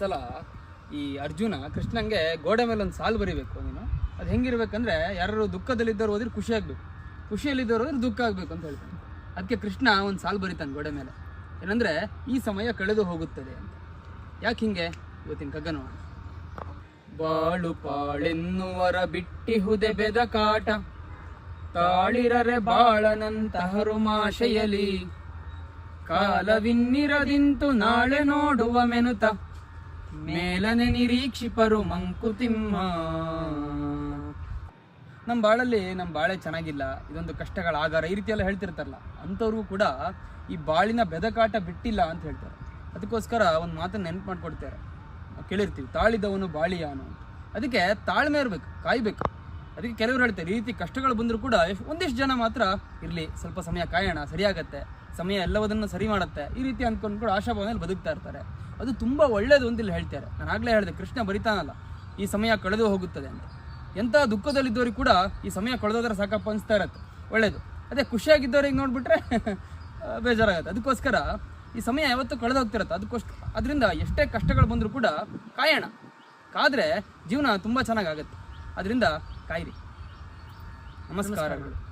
ಒಂದ್ಸಲ ಈ ಅರ್ಜುನ ಕೃಷ್ಣಂಗೆ ಗೋಡೆ ಮೇಲೆ ಒಂದು ಸಾಲು ಬರಿಬೇಕು ನೀನು. ಅದು ಹೆಂಗಿರ್ಬೇಕಂದ್ರೆ ಯಾರು ದುಃಖದಲ್ಲಿದ್ದವ್ರು ಹೋದ್ರೆ ಖುಷಿ ಆಗಬೇಕು. ಖುಷಿಯಲ್ಲಿದ್ದವ್ರು ಹೋದ್ರೆ ದುಃಖ ಆಗ್ಬೇಕು ಅಂತ ಹೇಳ್ತಾನೆ. ಅದಕ್ಕೆ ಕೃಷ್ಣ ಒಂದು ಸಾಲು ಬರಿತಾನೆ ಗೋಡೆ ಮೇಲೆ. ಏನಂದ್ರೆ ಈ ಸಮಯ ಕಳೆದು ಹೋಗುತ್ತದೆ ಅಂತ. ಯಾಕೆ ಹಿಂಗೆ? ಇವತ್ತಿನ ಕಗ್ಗನು ಬಾಳು ಪಾಳೆನ್ನುವರ ಬಿಟ್ಟಿಹುದೆ ಬೆದ ಕಾಟ. ತಾಳಿರರೆ ಬಾಳನಂತ ಮಾಶೆಯಲಿ. ಕಾಲವಿನ್ನಿರದಿಂತು ನಾಳೆ ನೋಡುವ ಮೆನುತ. ಮೇಲನೆ ನಿರೀಕ್ಷಿಪರು ಮಂಕುತಿಮ್ಮ. ನಮ್ಮ ಬಾಳಲ್ಲಿ ನಮ್ಮ ಬಾಳೆ ಚೆನ್ನಾಗಿಲ್ಲ, ಇದೊಂದು ಕಷ್ಟಗಳ ಆಗಾರ ಈ ರೀತಿಯೆಲ್ಲ ಹೇಳ್ತಿರ್ತಾರಲ್ಲ ಅಂಥವ್ರಿಗೂ ಕೂಡ ಈ ಬಾಳಿನ ಬೆದಕಾಟ ಬಿಟ್ಟಿಲ್ಲ ಅಂತ ಹೇಳ್ತಾರೆ. ಅದಕ್ಕೋಸ್ಕರ ಒಂದು ಮಾತನ್ನು ನೆನಪು ಮಾಡಿಕೊಡ್ತಾರೆ. ಕೇಳಿರ್ತೀವಿ, ತಾಳಿದವನು ಬಾಳಿಯಾನು ಅದಕ್ಕೆ ತಾಳ್ಮೆ ಇರಬೇಕು, ಕಾಯ್ಬೇಕು. ಅದಕ್ಕೆ ಕೆಲವರು ಹೇಳ್ತಾರೆ, ಈ ರೀತಿ ಕಷ್ಟಗಳು ಬಂದರೂ ಕೂಡ ಒಂದಿಷ್ಟು ಜನ ಮಾತ್ರ ಇರಲಿ, ಸ್ವಲ್ಪ ಸಮಯ ಕಾಯೋಣ, ಸರಿಯಾಗತ್ತೆ. ಸಮಯ ಎಲ್ಲವದನ್ನು ಸರಿ ಮಾಡುತ್ತೆ. ಈ ರೀತಿ ಅಂದ್ಕೊಂಡು ಕೂಡ ಆಶಾಭಾವನೆಯಲ್ಲಿ ಬದುಕ್ತಾ ಇರ್ತಾರೆ. ಅದು ತುಂಬ ಒಳ್ಳೇದು ಅಂತ ಇಲ್ಲಿ ಹೇಳ್ತಾರೆ. ನಾನು ಆಗಲೇ ಹೇಳಿದೆ, ಕೃಷ್ಣ ಬರಿತಾನಲ್ಲ, ಈ ಸಮಯ ಕಳೆದು ಹೋಗುತ್ತದೆ ಅಂತ. ಎಂಥ ದುಃಖದಲ್ಲಿದ್ದವ್ರಿಗೆ ಕೂಡ ಈ ಸಮಯ ಕಳೆದೋದ್ರೆ ಸಾಕಪ್ಪ ಅನಿಸ್ತಾ ಇರತ್ತೆ. ಒಳ್ಳೇದು. ಅದೇ ಖುಷಿಯಾಗಿದ್ದವ್ರಿಗೆ ನೋಡ್ಬಿಟ್ರೆ ಬೇಜಾರಾಗತ್ತೆ. ಅದಕ್ಕೋಸ್ಕರ ಈ ಸಮಯ ಯಾವತ್ತೂ ಕಳೆದು ಹೋಗ್ತಿರತ್ತೆ ಅದಕ್ಕೋಸ್ಕರ ಅದರಿಂದ ಎಷ್ಟೇ ಕಷ್ಟಗಳು ಬಂದರೂ ಕೂಡ ಕಾಯೋಣ. ಕಾದರೆ ಜೀವನ ತುಂಬ ಚೆನ್ನಾಗಾಗುತ್ತೆ. ಅದರಿಂದ ಕಾಯಿರಿ. ನಮಸ್ಕಾರಗಳು